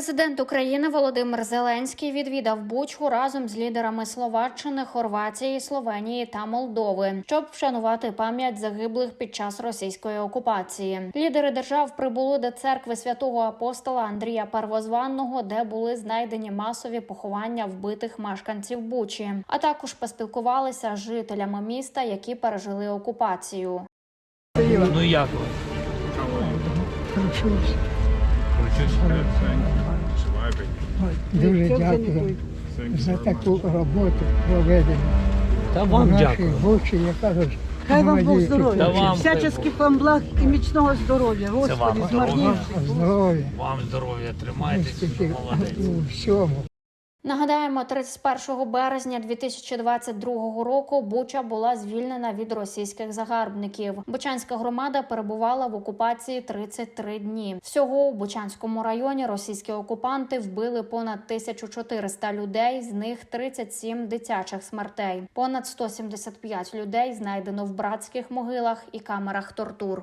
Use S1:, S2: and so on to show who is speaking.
S1: Президент України Володимир Зеленський відвідав Бучу разом з лідерами Словаччини, Хорватії, Словенії та Молдови, щоб вшанувати пам'ять загиблих під час російської окупації. Лідери держав прибули до церкви святого апостола Андрія Первозванного, де були знайдені масові поховання вбитих мешканців Бучі, а також поспілкувалися з жителями міста, які пережили окупацію.
S2: Ну як
S3: Дуже дякую за таку роботу проведену.
S2: Та вам дякую.
S3: Бучі, я кажу,
S4: Хай вам Бог здоров'я,
S2: Та вам
S4: всяческих вам благ і міцного здоров'я. Господи,
S2: вам здоров'я.
S4: змарнівши.
S3: здоров'я
S2: Вам здоров'я, тримайтеся, молодець.
S3: у всьому.
S1: Нагадаємо, 31 березня 2022 року Буча була звільнена від російських загарбників. Бучанська громада перебувала в окупації 33 дні. Всього у Бучанському районі російські окупанти вбили понад 1400 людей, з них 37 дитячих смертей. Понад 175 людей знайдено в братських могилах і камерах тортур.